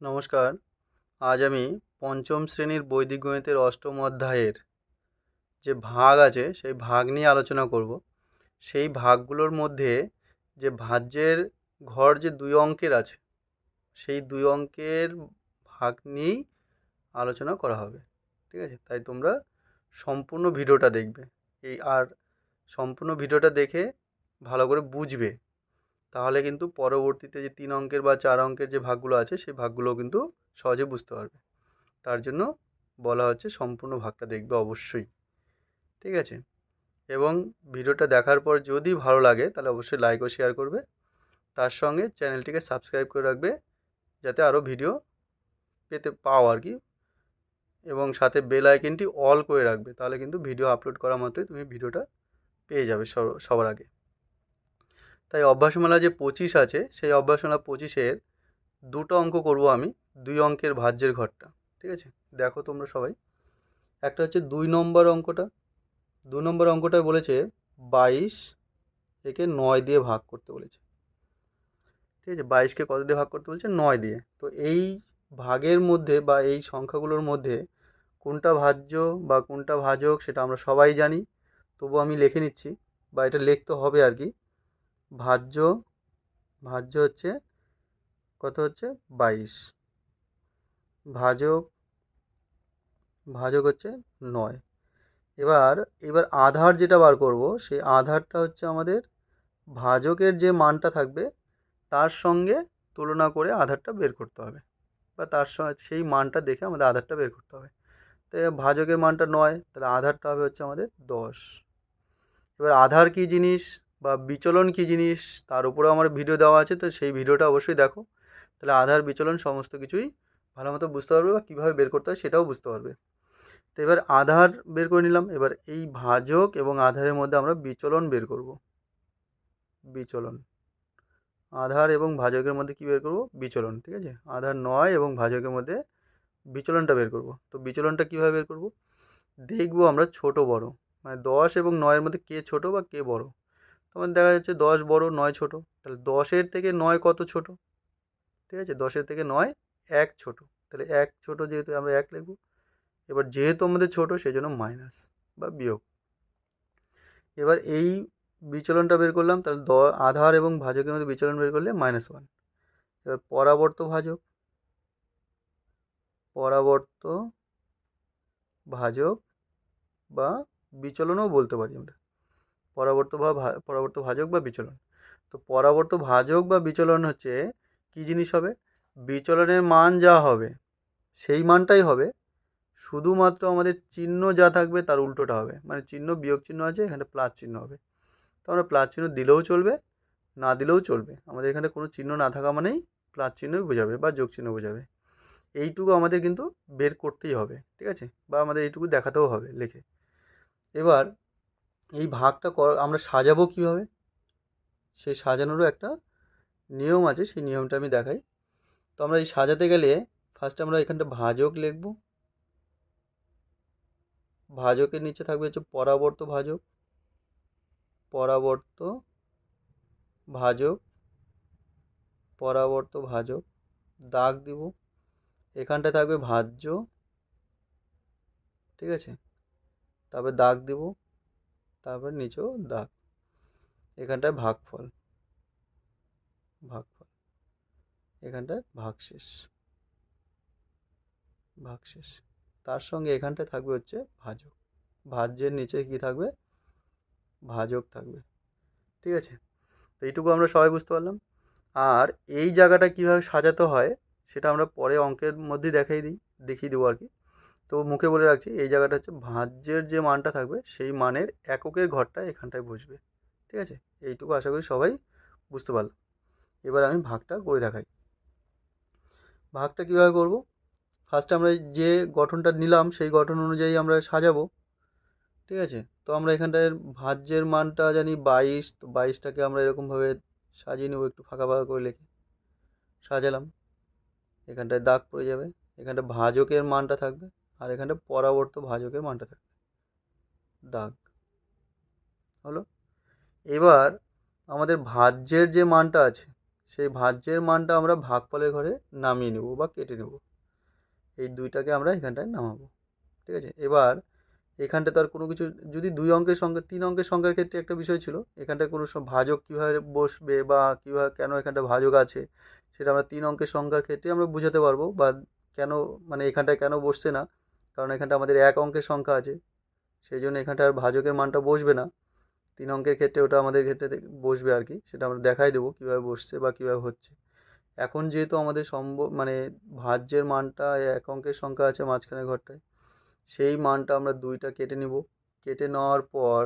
নমস্কার। আজ আমি পঞ্চম শ্রেণির বৈদিক গণিতের অষ্টম অধ্যায়ের যে ভাগ আছে, সেই ভাগ নিয়ে আলোচনা করব। সেই ভাগগুলোর মধ্যে যে ভাজ্যের ঘর যে দুই অঙ্কের আছে, সেই দুই অঙ্কের ভাগ নিয়েই আলোচনা করা হবে। ঠিক আছে? তাই তোমরা সম্পূর্ণ ভিডিওটা দেখবে। এই আর সম্পূর্ণ ভিডিওটা দেখে ভালো করে বুঝবে তাহলে কিন্তু পরবর্তীতে যে তিন অঙ্কের বা চার অঙ্কের যে ভাগগুলো আছে, সেই ভাগগুলো কিন্তু সহজে বুঝতে পারবে। তার জন্য বলা হচ্ছে সম্পূর্ণ ভাগটা দেখবে অবশ্যই। ঠিক আছে? এবং ভিডিওটা দেখার পর যদি ভালো লাগে, তাহলে অবশ্যই লাইক ও শেয়ার করবে। তার সঙ্গে চ্যানেলটিকে সাবস্ক্রাইব করে রাখবে, যাতে আরও ভিডিও পেতে পাও আর কি। এবং সাথে বেল আইকনটি অল করে রাখবে, তাহলে কিন্তু ভিডিও আপলোড করা মাত্রই তুমি ভিডিওটা পেয়ে যাবে সব- সবার আগে। তাই অভ্যাসমালা যে পঁচিশ আছে, সেই অভ্যাসমালা পঁচিশের দুটো অঙ্ক করব আমি, দুই অঙ্কের ভাজ্যের ঘরটা, ঠিক আছে? দেখো তোমরা সবাই। একটা হচ্ছে দুই নম্বর অঙ্কটা দু নম্বর অঙ্কটায় বলেছে বাইশ একে নয় দিয়ে ভাগ করতে বলেছে, ঠিক আছে? বাইশকে কত দিয়ে ভাগ করতে বলছে? নয় দিয়ে। তো এই ভাগের মধ্যে বা এই সংখ্যাগুলোর মধ্যে কোনটা ভাজ্য বা কোনটা ভাজক সেটা আমরা সবাই জানি তবু আমি লিখে নিচ্ছি বা এটা লিখতে হবে আর কি। ভাজ্য ভাজ্য হচ্ছে কত হচ্ছে? বাইশ। ভাজক ভাজক হচ্ছে নয়। এবার এবার আধার যেটা বার করব, সেই আধারটা হচ্ছে আমাদের ভাজকের যে মানটা থাকবে, তার সঙ্গে তুলনা করে আধারটা বের করতে হবে। বা তার সঙ্গে, সেই মানটা দেখে আমাদের আধারটা বের করতে হবে। তো ভাজকের মানটা নয়, তাহলে আধারটা হবে হচ্ছে আমাদের দশ। এবার আধার কী জিনিস? বা বিচলন কী জিনিস তার উপরেও আমার ভিডিও দেওয়া আছে, তো সেই ভিডিওটা অবশ্যই দেখো। তাহলে আধার, বিচলন সমস্ত কিছুই ভালো মতো বুঝতে পারবে বা কীভাবে বের করতে হয় সেটাও বুঝতে পারবে। তো এবার আধার বের করে নিলাম, এবার এই ভাজক এবং আধারের মধ্যে আমরা বিচলন বের করব। বিচলন। আধার এবং ভাজকের মধ্যে কী বের করব? বিচলন, ঠিক আছে? আধার নয় এবং ভাজকের মধ্যে বিচলনটা বের করব। তো বিচলনটা কীভাবে বের করব? দেখব আমরা ছোট বড় মানে দশ এবং নয়ের মধ্যে কে ছোট বা কে বড়? তখন দেখা যাচ্ছে দশ বড়, নয় ছোট। তাহলে দশের থেকে নয় কত ছোট? ঠিক আছে? দশের থেকে নয়, এক ছোট। তাহলে এক ছোট যেহেতু আমরা এক লিখব, এবার যেহেতু আমাদের ছোট সেই জন্য মাইনাস বা বিয়োগ। এবার এই বিচলনটা বের করলাম, তাহলে দ, আধার এবং ভাজকের মধ্যে বিচলন বের করলে মাইনাস ওয়ান। এবার পরাবর্ত ভাজক পরাবর্ত ভাজক বা বিচলনও বলতে পারি আমরা। পরাবর্ত বা পরাবর্ত ভাজক বা বিচলন? তো পরাবর্ত ভাজক বা বিচলন হচ্ছে কী জিনিস হবে? বিচলনের মান যা হবে, সেই মানটাই হবে। শুধুমাত্র আমাদের চিহ্ন যা থাকবে তার উল্টোটা হবে। মানে চিহ্ন, বিয়োগ চিহ্ন আছে, এখানে প্লাস চিহ্ন হবে। তো আমরা প্লাস চিহ্ন দিলেও চলবে, না দিলেও চলবে। আমাদের এখানে কোনো চিহ্ন না থাকা মানেই প্লাস চিহ্নই বোঝাবে বা যোগ চিহ্ন বোঝাবে। এইটুকু আমাদের কিন্তু বের করতেই হবে, ঠিক আছে? বা আমাদের এইটুকু দেখাতেও হবে লিখে। এবার এই ভাগটা আমরা সাজাবো কীভাবে? সেই সাজানোরও একটা নিয়ম আছে, সেই নিয়মটা আমি দেখাই। তো আমরা এই সাজাতে গেলে ফার্স্ট আমরা এখানটা ভাজক লিখব। ভাজকের নিচে থাকবে হচ্ছে পরাবর্ত ভাজক। পরাবর্ত ভাজক। পরাবর্ত ভাজক। দাগ দিব। এখানটা থাকবে ভাজ্য। ঠিক আছে? তারপরে দাগ দিব। তারপর নিচেও দাগ। এখানটায় ভাগফল। ভাগফল। এখানটায় ভাগশেষ। ভাগশেষ। তার সঙ্গে এখানটায় থাকবে হচ্ছে ভাজক। ভাজ্যের নিচে কি থাকবে? ভাজক থাকবে। ঠিক আছে? তো এইটুকু আমরা সবাই বুঝতে পারলাম। আর এই জায়গাটা কীভাবে সাজাতে হয়, সেটা আমরা পরে অঙ্কের মধ্যেই দেখাই দিই, দেখিয়ে দেবো আর কি। তো মুখে বলে রাখছি, এই জায়গাটা হচ্ছে ভাজ্যের যে মানটা থাকবে, সেই মানের এককের ঘরটা এখানটায় বসবে। ঠিক আছে? এইটুকু আশা করি সবাই বুঝতে পারলাম এবার আমি ভাগটা করে দেখাই। ভাগটা কীভাবে করব? ফার্স্টে আমরা যে গঠনটা নিলাম, সেই গঠন অনুযায়ী আমরা সাজাবো। ঠিক আছে? তো আমরা এখানটায় ভাজ্যের মানটা জানি বাইশ, তো বাইশটাকে আমরা এরকমভাবে সাজিয়ে নেব, একটু ফাঁকা ফাঁকা করে লেখে। সাজালাম। এখানটায় দাগ পড়ে যাবে। এখানটা ভাজকের মানটা থাকবে। আর এখানটা পরাবর্ত ভাজকের মানটা থাকবে। দাগ। হলো? এবার আমাদের ভাজ্যের যে মানটা আছে, সেই ভাজ্যের মানটা আমরা ভাগফলের ঘরে নামিয়ে নেব বা কেটে নেব। এই দুইটাকে আমরা এখানটায় নামাবো। ঠিক আছে? এবার এখানটা তার কোনো কিছু, যদি দুই অঙ্কের সংখ্যা তিন অঙ্কের সংখ্যার ক্ষেত্রে একটা বিষয় ছিল এখানটা কোনো ভাজক কীভাবে বসবে বা কীভাবে, কেন এখানটা ভাজক আছে, সেটা আমরা তিন অঙ্কের সংখ্যার ক্ষেত্রে আমরা বুঝাতে পারব বা কেন মানে এখানটায় কেন বসছে না। কারণ এখানটা আমাদের এক অঙ্কের সংখ্যা আছে। সেই জন্য এখানটা আর ভাজকের মানটা বসবে না। তিন অঙ্কের ক্ষেত্রে ওটা আমাদের ক্ষেত্রে বসবে আর কি। সেটা আমরা দেখাই দেবো কীভাবে বসছে বা কীভাবে হচ্ছে। এখন যেহেতু আমাদের সম্ভব মানে ভাজ্যের মানটা এক অঙ্কের সংখ্যা আছে মাঝখানে ঘরটায়, সেই মানটা আমরা দুইটা কেটে নিব। কেটে নেওয়ার পর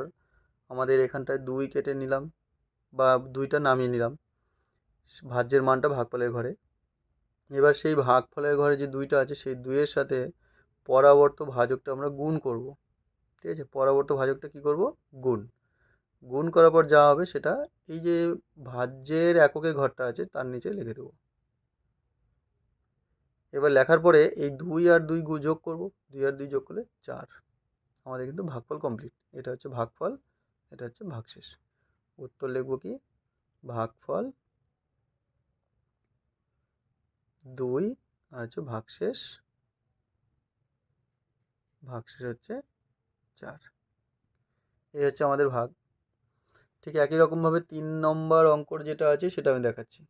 আমাদের এখানটায় দুই কেটে নিলাম বা দুইটা নামিয়ে নিলাম। ভাজ্যের মানটা ভাগফলের ঘরে। এবার সেই ভাগফলের ঘরে যে দুইটা আছে, সেই দুইয়ের সাথে পরাবর্ত ভাজকটা আমরা গুণ করব। ঠিক আছে? পরাবর্ত ভাজকটা কি করব? গুণ। গুণ করার পর যা হবে সেটা এই যে ভাজ্যের এককের ঘরটা আছে তার নিচে লিখে দেবো। এবার লেখার পরে এই দুই আর দুই গু- যোগ করব। দুই আর দুই যোগ করলে চার। আমাদের কিন্তু ভাগফল কমপ্লিট এটা হচ্ছে ভাগফল, এটা হচ্ছে ভাগশেষ। উত্তর লিখব কি? ভাগফল দুই আর হচ্ছে ভাগশেষ। ভাগশেষ হচ্ছে চার। এই হচ্ছে আমাদের ভাগ। ঠিক একই রকমভাবে তিন নম্বর অঙ্কর যেটা আছে সেটা আমি দেখাচ্ছি।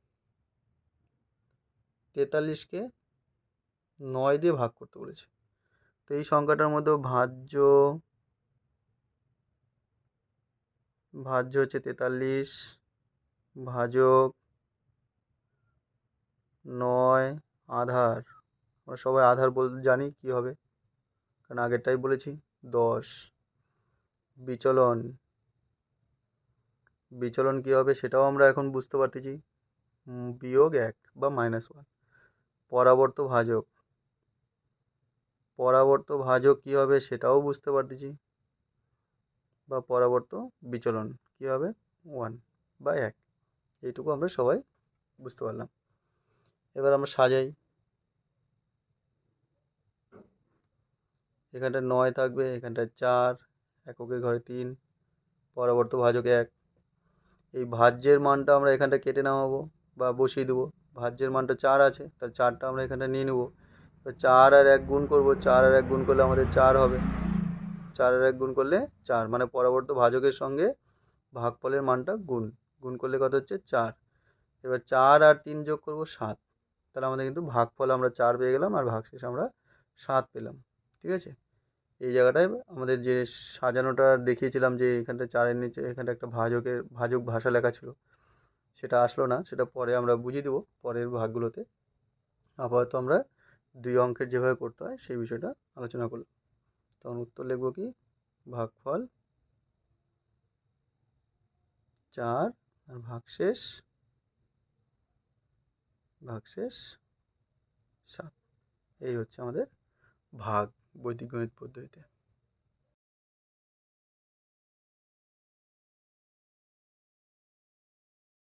তেতাল্লিশকে নয় দিয়ে ভাগ করতে বলেছে। তো এই সংখ্যাটার মধ্যে ভাজ্য ভাজ্য হচ্ছে তেতাল্লিশ, ভাজক নয়, আধার। আমরা সবাই আধার বল জানি কি হবে। কারণ আগেরটাই বলেছি, দশ। বিচলন। বিচলন কী হবে সেটাও আমরা এখন বুঝতে পারতেছি। বিয়োগ এক বা মাইনাস ওয়ান পরাবর্ত ভাজক। পরাবর্ত ভাজক কী হবে সেটাও বুঝতে পারতেছি। বা পরাবর্ত বিচলন কী হবে? ওয়ান বা এক। এইটুকু আমরা সবাই বুঝতে পারলাম। এবার আমরা সাজাই। এখানটা নয় থাকবে, এখানটায় চার, এককের ঘরে তিন, পরবর্তী ভাজক এক। এই ভাজ্যের মানটা আমরা এখানটা কেটে নামাবো বা বসিয়ে দেবো। ভাজ্যের মানটা চার আছে, তাহলে চারটা আমরা এখানটা নিয়ে নেব। এবার চার আর এক গুণ করব, চার আর এক গুণ করলে আমাদের চার হবে। চার আর এক গুণ করলে চার মানে পরবর্তী ভাজকের সঙ্গে ভাগফলের মানটা গুণ। গুণ করলে কত হচ্ছে? চার। এবার চার আর তিন যোগ করব সাত। তাহলে আমাদের কিন্তু ভাগফল আমরা চার পেয়ে গেলাম আর ভাগশেষ আমরা সাত পেলাম। ঠিক আছে? এই জায়গাটায় আমাদের যে সাজানোটা দেখিয়েছিলাম যে এখানটা চারের নিচে, এখানটা একটা ভাজকের, ভাজক ভাষা লেখা ছিল, সেটা আসলো না, সেটা পরে আমরা বুঝিয়ে দেবো পরের ভাগগুলোতে। আপাতত আমরা দুই অঙ্কের যেভাবে করতে হয় সেই বিষয়টা আলোচনা করলাম। তখন উত্তর লিখব কি? ভাগফল চার আর ভাগশেষ ভাগশেষ সাত। এই হচ্ছে আমাদের ভাগ। বৈদিক গণিত পদ্ধতিতে